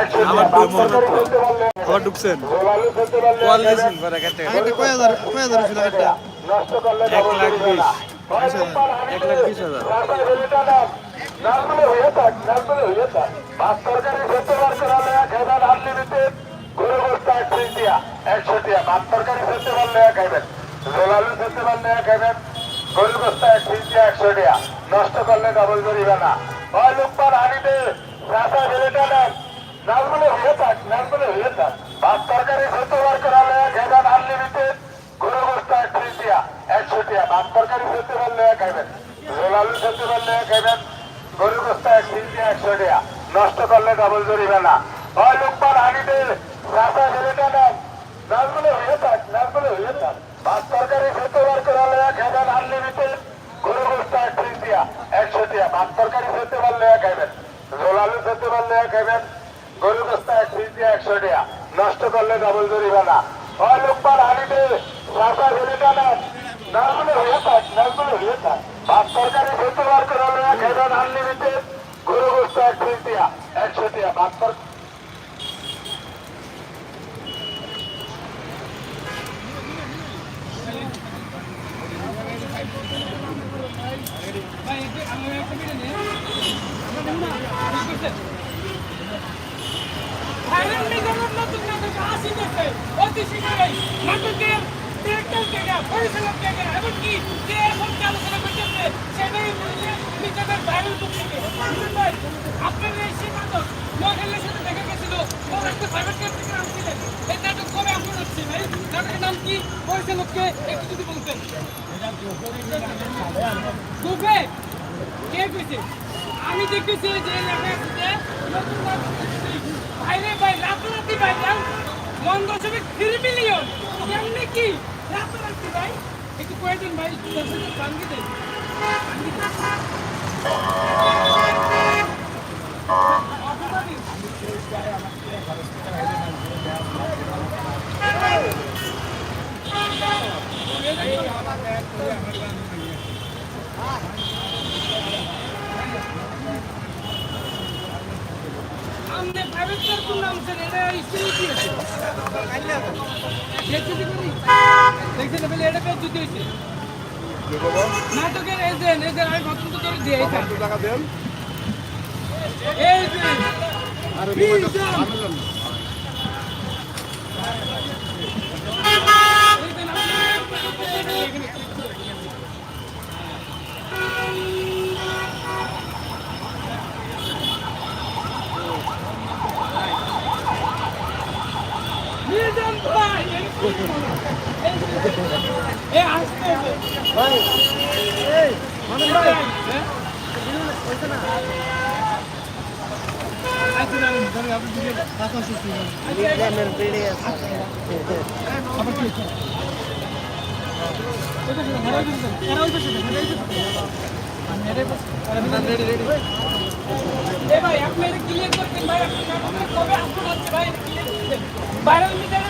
তৃতীয়া একশো আমার ভাত তরকারি হতো। সেদ্ধ বার লয়া আবার ঢুকছেন ঝোল আলু সেদ্ধ বার খাইবেন। দিয়েছেন পরে কেটে একটা কয় হাজার কয় হাজার ছিল একটা নষ্ট করলে এক লাখ না। বিশ। হয় এক লাখ বিশ হাজার। করে। নষ্ট করলে ডবল করিবে না হয় রূপপার হাঁড়িতে রাস্তায় বেলিটা নাম। নামগুলো হয়ে থাক, নামগুলো হয়ে থাক। ভাত তরকারি সেদ্ধ বার করে লয়া খাইবেন unlimited গরু গোস্ত এক তৃতীয়া, একশো টিয়া। ভাত তরকারি সেদ্ধ বার লয়া খাইবেন। ঝোল আলু সেদ্ধ বার লয়া খাইবেন। গরু গোস্ত এক তৃতীয়া, একশো টিয়া। নষ্ট করলে ডবল জরিবে না হয় লোকমান হানিতে রাস্তা ছেলেটা নাম নামগুলো হয়ে থাক নামগুলো হয়ে থাক ভাত তরকারি সেদ্ধ বার করে লয়া খাইবেন আনলিমিটেড গরু গোস্ত এক তৃতীয়া, একশো টিয়া। ভাত তরকারি সেদ্ধ বার লয়া খাইবেন ঝোল আলু সেদ্ধ বার লয়া খাইবেন গরু গোস্ত এক তৃতীয়া, একশো টিয়া। নষ্ট করলে ডবল জরিবে না হয় লোকমান হানিতে রাস্তা ছেলেটা নাম নামগুলো হয়ে থাক নামগুলো হয়ে থাক ভাত তরকারি সেদ্ধ বার করে লয়া খাইবেন আনলিমিটেড গরু গোস্ত এক তৃতীয়া, একশো টিয়া। ভাত তরকারি ভাইরাল নিগমের নতুন নাটক আসিতেছে অতি শীঘ্রই নাটকের ডিরেক্টর কে পরিচালক কে কে এমনকি কে এখন আলোচনা করতেছে সেটাই নিজেদের ভাইরাল বুক থেকে ভাই আপনার এই সেই নাটক নোয়াখালীর সাথে দেখা গেছিল। একটা প্রাইভেট ক্যাব থেকে আনছিলেন এই নাটক কবে আপলোড হচ্ছে ভাই? নাটকের নাম কি? আমি দেখতেছি যে নতুন নাটক। ভাইরে ভাই, রাতারাতি ভাই জান মন দশমে থ্রি মিলিয়ন। এমনি কি? রাতারাতি ভাই। একটু কয়েকদিন ভাই দর্শকের ভাঙ্গি দেন ভাঙ্গি দেন। আমনে কার কোন নাম স্যার এটা কি আছে দেখতে করি দেখতে বলে এটা পেজ জুতি হইছে নাটকের এজেন্ট এজেন্ট আমি পছন্দ করে দিয়ে টাকা দেন এই যে বিজন বিজন ভাই আপনি ক্লিয়ার করতেন ভাই আপনি কবে আপলোড ভাই ক্লিয়ার করতেন ভাইরাল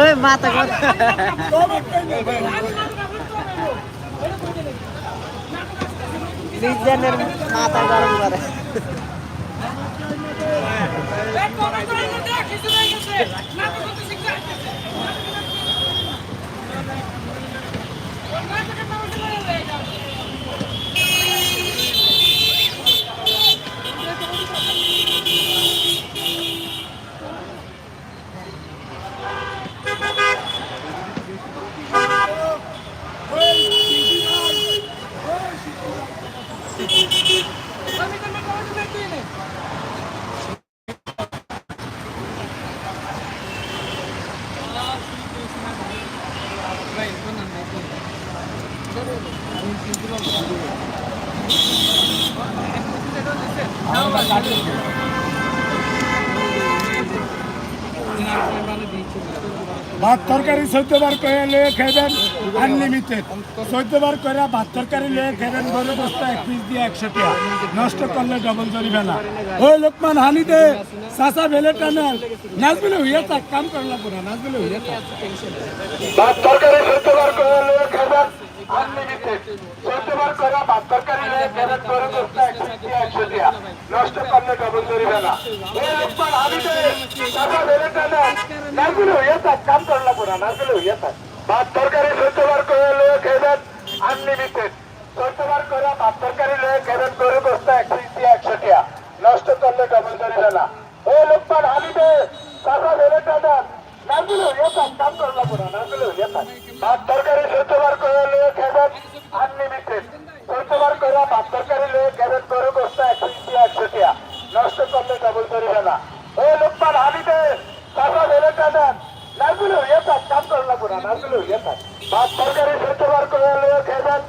ওই মাথা বিজ্ঞানের মাথা গরম করে। কিছু হয়ে গেছে। নাটক হতে শিখতে আসতেছে। নাটকের নাম হচ্ছে লড়াই হয়ে গেল। আমি তো নাটক হতে দেখি নাই। ভাত তরকারি চোদ্দ বার করে লয়ে খাইবেন আনলিমিটেড চোদ্দ বার করে ভাত তরকারি লয়ে খাইবেন গরু বস্তা এক দিয়ে একশো টাকা। নষ্ট করলে ডবল জরিমানা ওই লোকমান, হানি দে। চাষা বেলে টানাল নাচবিলে হইয়া থাক কাম করলা পুরা নাচবিলে হইয়া থাক চোদ্দ বার করে লয়ে খাইবেন আনলিমিটেড চোদ্দ বার করে বস্তা এক পিস দিয়ে একশো টাকা নষ্ট করলে ডবল জরিমানা এই লোকমান হানিতে টাকা হইয়া হইয়া করে করে একশো টাকা বেলে টানাল নাগুলো এটা কাম করলা পুরা নাগুলো এটা ভাত তরকারি চোদ্দবার করে লয়ে খাবেন আনলিমিটেড চোদ্দবার করে ভাত তরকারি লয়ে খাবেন, গরু বস্তা একশো দিয়ে একশো টিয়া নষ্ট করলে ডবল করিবে না ওই লোকমান হানিতে টাকা বেলে টানেন নাগুলো এটা কাম করলা পুরা নাগুলো এটা ভাত তরকারি চোদ্দবার করে লয়ে খাবেন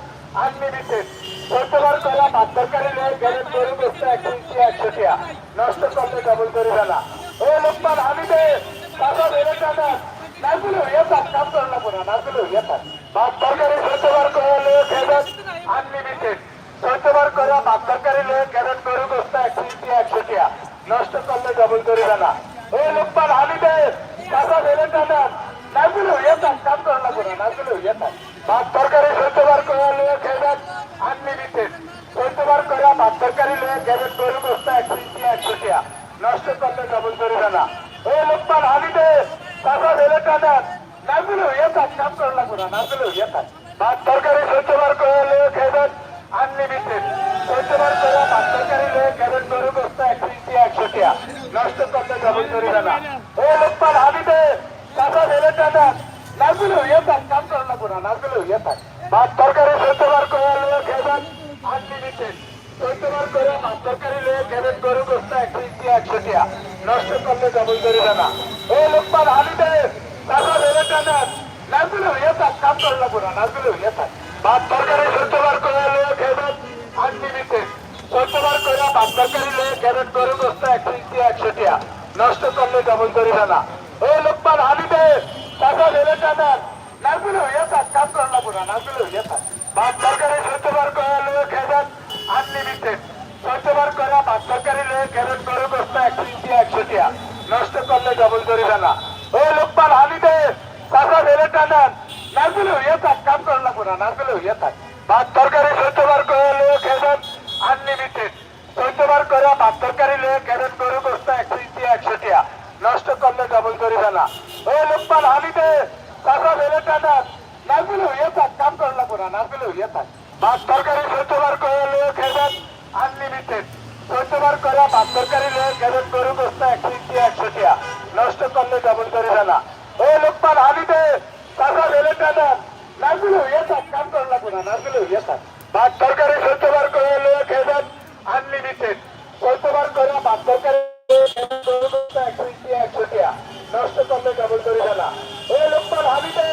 আনলিমিটেড চোদ্দবার করে ভাত তরকারি লয়ে খাবেন, গরু বস্তা একশো দিয়ে একশো টিয়া নষ্ট করলে ডবল করিবে না খাবেন গরু বস্তা একশো দিয়ে একশো টিয়া নষ্ট করলে ডবল করিবে না। ওই লোকমান হানিতে টাকা বেলে টানেন নাগুলো নাগুলো এটা ভাত তরকারি চোদ্দবার করে লয়ে খাবেন আনলিমিটেড চোদ্দবার করে ভাত তরকারি লয়ে খাবেন গরু বস্তা একশো দিয়ে একশো টিয়া নষ্ট করলে ডবল করিবে না ওই লোকমান হানিতে টাকা বেলে টানেন নাগুলো এটা কাম করে করে টিয়া নষ্ট করলে ডবল করিবে না ওই লোকমান টানেন নাগুলো এটা কাম পুরা নাগুলো এটা ভাত তরকারি করে চোদ্দবার করে ভাত তরকারি লয়ে খাবেন গরু বস্তা একশো দিয়ে একশো নষ্ট করলে ডবল করিবে না ওই লোকমান হানিতে টাকা বেলে টানেন। নাগুলো এটা কাম করলা পুরা নাগুলো এটা ভাত তরকারি চোদ্দবার করে লয়ে খাবেন আনলিমিটেড চোদ্দবার করে ভাত তরকারি লয়ে খাবেন গরু বস্তা একশো দিয়ে একশো নষ্ট করলে ডবল করিবে না ওই লোকমান হানিতে টাকা বেলে টানেন। নাগুলো এটা কাম করলা পুরা নাগুলো এটা ভাত তরকারি চোদ্দবার করে লয়ে খাবেন আনলিমিটেড চোদ্দবার করে ভাত তরকারি লয়ে খাবেন গরু বস্তা একশো দিয়ে একশো নষ্ট করলে ডবল করিবে না ওই লোকমান হানিতে টাকা বেলে টানেন নাগুলো এটা কাম করলা পুরা নাগুলো এটা ভাত। তরকারি চোদ্দবার করে লয়ে খাবেন আনলিমিটেড চোদ্দবার করে ভাত তরকারি লয়ে খাবেন গরু বস্তা একশো দিয়ে একশো টিয়া নষ্ট করলে ডবল করিবে না ওই লোকমান হানিতে টাকা বেলে টানেন নাগুলো এটা কাম করলা পুরা নাগুলো এটা ভাত। তরকারি চোদ্দবার করে লয়ে খাবেন আনলিমিটেড কতবার করে লয়ে খাবেন একশো একশো নষ্ট করলে ডবল করিবে না ওই লোকমান হানিতে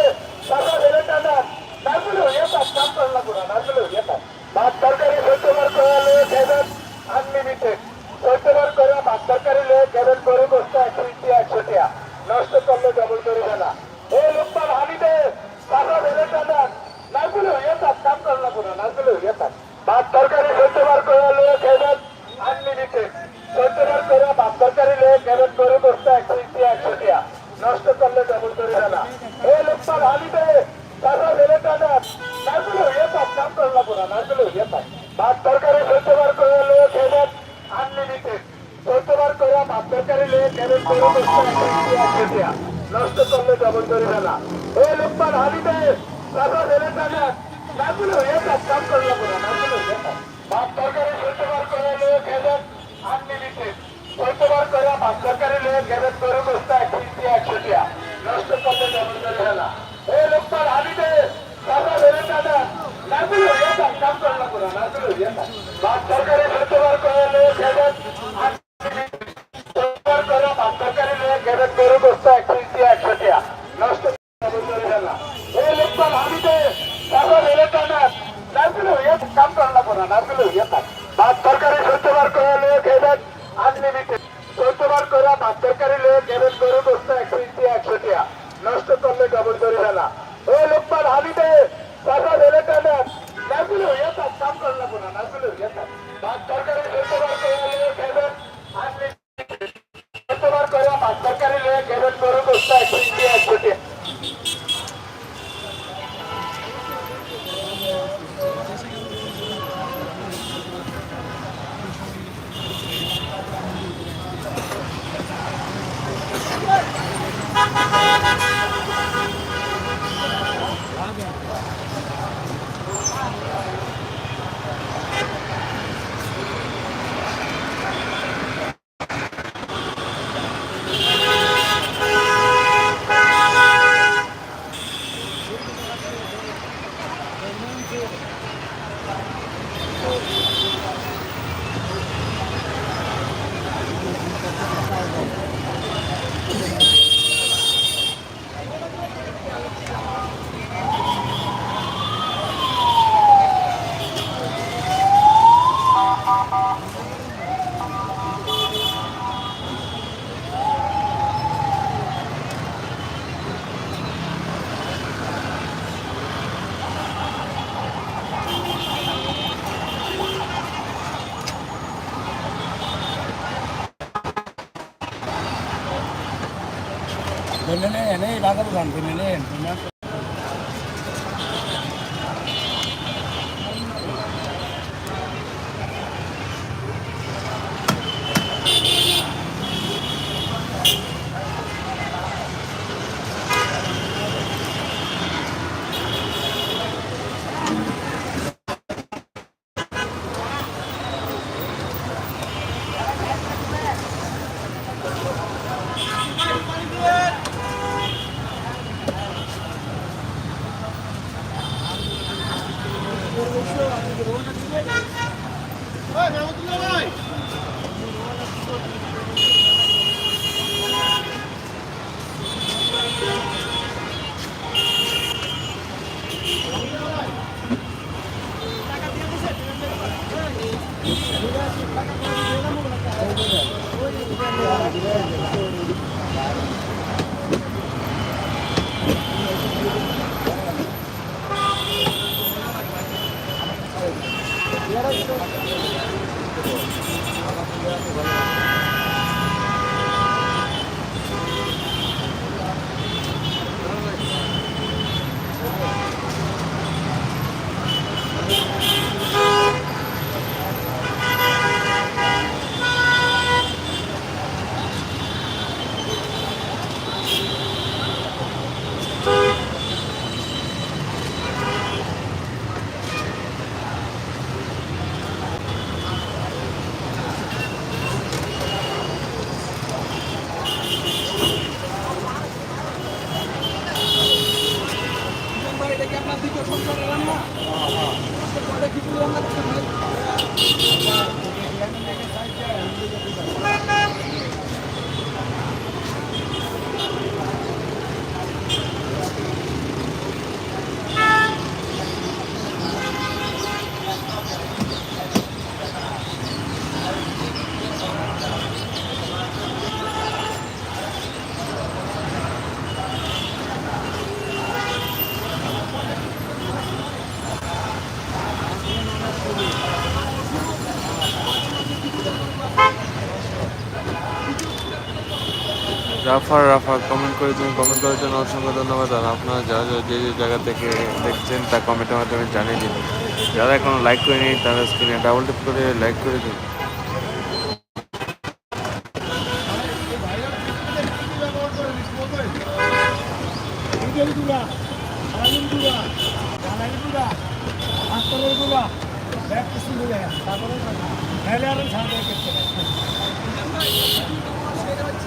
টাকা বেলে টানেন নাগুলো এটা কাম করলা পুরা নাগুলো এটা ভাত তরকারি চোদ্দবার করে লয়ে খাবেন আনলিমিটেড চোদ্দবার করে ভাত তরকারি লয়ে খাবেন গরু বস্তা একশো দিয়ে একশো টিয়া নষ্ট করলে ডবল করিবে না এই লোকমান হানিতে টাকা বেলে টানেন নাগুলো এটা কাম করলা পুরা নাগুলো এটা ভাত তরকারি চোদ্দবার করে লয়ে খাবেন আনলিমিটেড চোদ্দবার করে ভাত তরকারি লয়ে খাবেন গরু বস্তা একশো দিয়ে একশো টিয়া নষ্ট করলে ডবল করিবে না এই লোকমান হানিতে টাকা বেলে টানেন নাগুলো এটা কাম করলা পুরা নাগুলো এটা ভাত তরকারি চোদ্দবার করে লয়ে খাবেন আনলিমিটেড চোদ্দবার করে দিয়ে একশো টিয়া নষ্ট করলে ডবল করিবে না এই লোকমান হানিতে টাকা বেলে টানেন নাগুলো এটা কাম করলা পুরা নাগুলো এটা ভাত তরকারি চোদ্দবার করে লয়ে খাবেন আনলিমিটেড চোদ্দবার করে ভাত তরকারি লয়ে খাবেন গরু বস্তা একশো দিয়ে একশো টিয়া নষ্ট করলে ডবল করিবে না এই লোকমান হানিতে টাকা বেলে টানেন নাগুলো এটা কাম করলা পুরা নাগুলো এটা ভাত তরকারি চোদ্দবার করে লয়ে খাবেন ভাত তরকারি চোদ্দবার করে লয়ে খাবেন আনলিমিটেড চোদ্দ বার করে ভাত তরকারি লয়ে কেবেন গরু দোস্তা একশো ইঞ্চি একশো টিয়া নষ্ট করলে ডবল ধরে ফেলা। ওই লোকমান হাবিতে চাষা ধরে টানেন নাগুলো হইয়া থাক, কাম করলাম না নাগুলো হইয়া থাক। ভাত তরকারি চোদ্দ বার করে লয়ে কেবেন আনলিমিটেড চোদ্দ বার করে ভাত তরকারি লয়ে কেবেন গরু দোস্তা একশো ইঞ্চি একশো টিয়া ধরে নেন এই বাজারে নেন রাফার রাফা কমেন্ট করে তুমি কমেন্ট করার জন্য অসংখ্য ধন্যবাদ। আর আপনারা যারা যারা যে যে জায়গা থেকে দেখছেন, তা কমেন্টের মাধ্যমে জানিয়ে দিন। যারা এখনও লাইক করে করেনি, তারা স্ক্রিনে ডাবল টিপ করে লাইক করে দিন। তারপরে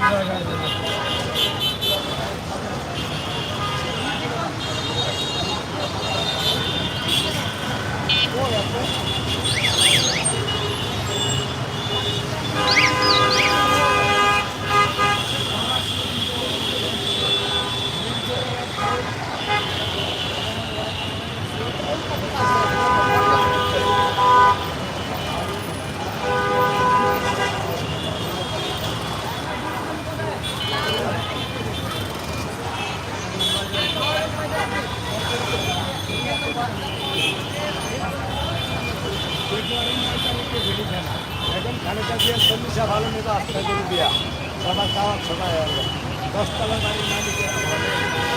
নাইলে আরও ছাড় করতে এখন খালেদা জিয়ার চল্লিশা ভালো নেতা আস্থা করে দিয়া সবার খাওয়ার সময় দশতলা বাড়ির মালিকের